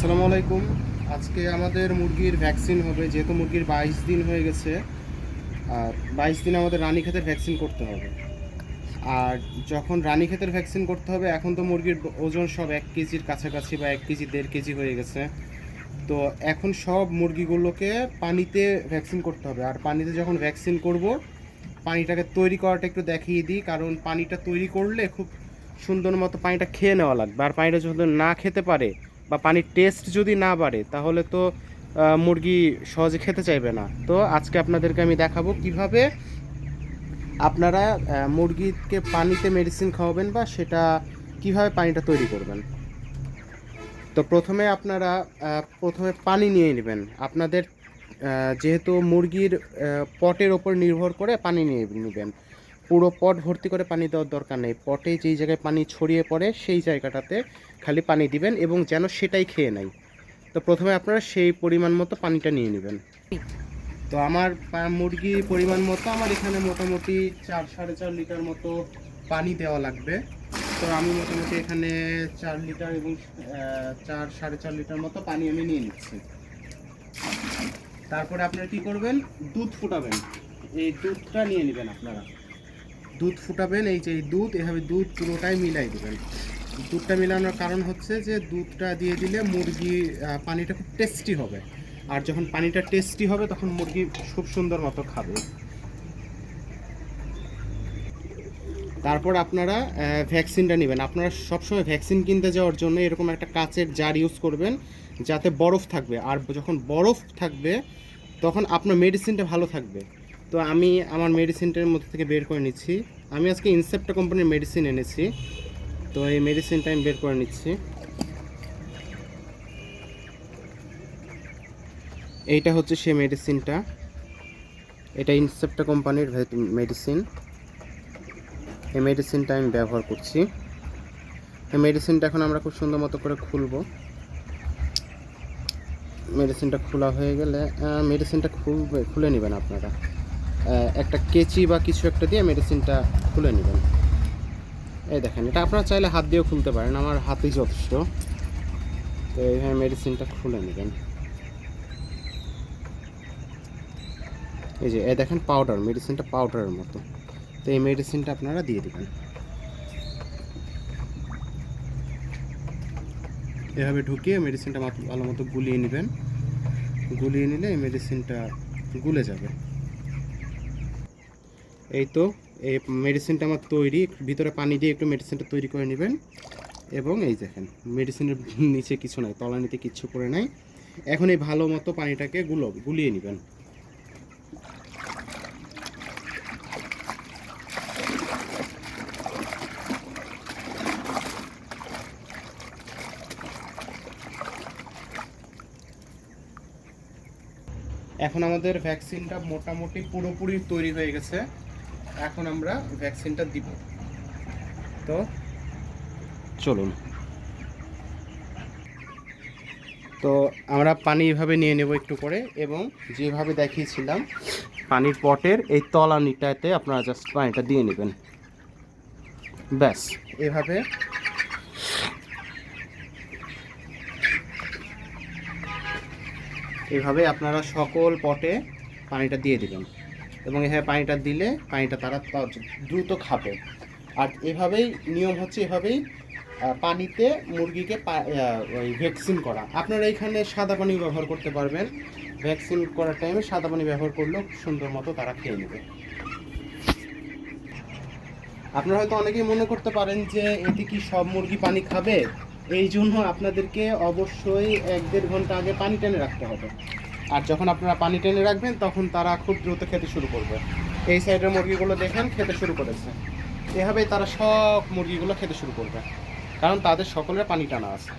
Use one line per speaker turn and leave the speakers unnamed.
আসসালামু আলাইকুম। আজকে আমাদের মুরগির ভ্যাকসিন হবে, যেহেতু মুরগির বাইশ দিন হয়ে গেছে, আর বাইশ দিন আমাদের রানীক্ষেতের ভ্যাকসিন করতে হবে। আর যখন রানীক্ষেতের ভ্যাকসিন করতে হবে, এখন তো মুরগির ওজন সব এক কেজির কাছাকাছি বা এক কেজি, দেড় কেজি হয়ে গেছে। তো এখন সব মুরগিগুলোকে পানিতে ভ্যাকসিন করতে হবে। আর পানিতে যখন ভ্যাকসিন করব, পানিটাকে তৈরি করাটা একটু দেখিয়ে দিই, কারণ পানিটা তৈরি করলে খুব সুন্দর মতো পানিটা খেয়ে নেওয়া লাগবে। আর পানিটা যদি না খেতে পারে বা পানির টেস্ট যদি না বাড়ে, তাহলে তো মুরগি সহজে খেতে চাইবে না। তো আজকে আপনাদেরকে আমি দেখাবো কীভাবে আপনারা মুরগিকে পানিতে মেডিসিন খাওয়াবেন বা সেটা কীভাবে পানিটা তৈরি করবেন। তো প্রথমে আপনারা প্রথমে পানি নিয়ে নেবেন। আপনাদের যেহেতু মুরগির পটের ওপর নির্ভর করে পানি নিয়ে নেবেন। পুরো পট ভর্তি করে পানি দেওয়ার দরকার নেই। পটে যেই জায়গায় পানি ছড়িয়ে পড়ে, সেই জায়গাটাতে খালি পানি দিবেন এবং যেন সেটাই খেয়ে নেয়। তো প্রথমে আপনারা সেই পরিমাণ মতো পানিটা নিয়ে নেবেন। তো আমার পা- মুরগি পরিমাণ মতো আমার এখানে মোটামুটি চার, সাড়ে চার লিটার মতো পানি দেওয়া লাগবে। তো আমি মোটামুটি এখানে চার লিটার এবং চার, সাড়ে চার লিটার মতো পানি আমি নিয়ে নিচ্ছি। তারপরে আপনারা কি করবেন? দুধ ফুটাবেন। এই দুধটা নিয়ে নেবেন আপনারা। দুধ ফুটাবেন, এই যে দুধ, এভাবে দুধ পুরোটাই মিলাই দেবেন। দুধটা মিলানোর কারণ হচ্ছে যে দুধটা দিয়ে দিলে মুরগি পানিটা খুব টেস্টি হবে। আর যখন পানিটা টেস্টি হবে, তখন মুরগি খুব সুন্দর মতো খাবে। তারপর আপনারা ভ্যাকসিনটা নেবেন। আপনারা সবসময় ভ্যাকসিন কিনতে যাওয়ার জন্য এরকম একটা কাচের জার ইউজ করবেন, যাতে বরফ থাকবে। আর যখন বরফ থাকবে, তখন আপনার মেডিসিনটা ভালো থাকবে। তো আমি আমার মেডিসিনটার মধ্যে থেকে বের করে নিচ্ছি। আমি আজকে ইনসেপ্টা কোম্পানির মেডিসিন এনেছি। তো এই মেডিসিনটা আমি বের করে নিচ্ছি। এইটা হচ্ছে সেই মেডিসিনটা এটা ইনসেপ্টা কোম্পানির মেডিসিন এই মেডিসিনটা আমি ব্যবহার করছি। এই মেডিসিনটা এখন আমরা খুব সুন্দর মতো করে খুলবো। মেডিসিনটা খোলা হয়ে গেলে মেডিসিনটা খুলবে খুলে নেবেন আপনারা। একটা কেচি বা কিছু একটা দিয়ে মেডিসিনটা খুলে নেবেন। এই দেখেন, এটা আপনারা চাইলে হাত দিয়েও খুলতে পারেন, আমার হাতেই যথেষ্ট। তো এইভাবে মেডিসিনটা খুলে নেবেন। এই যে, এই দেখেন পাউডার মেডিসিনটা পাউডারের মতো। তো এই মেডিসিনটা আপনারা দিয়ে দেবেন। এভাবে ঢুকিয়ে মেডিসিনটা ভালো মতো গুলিয়ে নেবেন। গুলিয়ে নিলে এই মেডিসিনটা গুলে যাবে। এই তো, এই মেডিসিনটা আমার তৈরি ভিতরে পানি দিয়ে একটু মেডিসিনটা তৈরি করে নেবেন। এবং এই দেখেন মেডিসিনের নিচে কিছু নাই, তলানিতে কিচ্ছু করে নাই। এখন এই ভালো মতো পানিটাকে গুলো, গুলিয়ে নেবেন। এখন আমাদের ভ্যাকসিনটা মোটামুটি পুরোপুরি তৈরি হয়ে গেছে। এখন আমরা ভ্যাকসিনটা দিব। তো? চলুন। তো আমরা পানি এভাবে নিয়ে নেব একটু করে এবং যেভাবে দেখিয়েছিলাম পানির পটের এই তলানিটাতে আপনারা জাস্ট পানিটা দিয়ে নেবেন। ব্যাস। এভাবে। এভাবে আপনারা সকল পটে পানিটা দিয়ে দিবেন। এবং এভাবে পানিটা দিলে পানিটা তারা দ্রুত খাবে। আর এভাবেই, নিয়ম হচ্ছে এভাবেই পানিতে মুরগিকে ওই ভ্যাকসিন করা। আপনারা এখানে সাদা পানি ব্যবহার করতে পারবেন। ভ্যাকসিন করার টাইমে সাদা পানি ব্যবহার করলেও সুন্দর মতো তারা খেয়ে নেবে। আপনারা হয়তো অনেকেই মনে করতে পারেন যে, এতে কি সব মুরগি পানি খাবে? এই জন্য আপনাদেরকে অবশ্যই এক দেড় ঘণ্টা আগে পানি টেনে রাখতে হবে। আর যখন আপনারা পানি টেনে রাখবেন, তখন তারা খুব দ্রুত খেতে শুরু করবে। এই সাইডের মুরগিগুলো দেখেন, খেতে শুরু করেছে। এভাবেই তারা সব মুরগিগুলো খেতে শুরু করবে। কারণ তাদের সকলের পানি টানা আছে।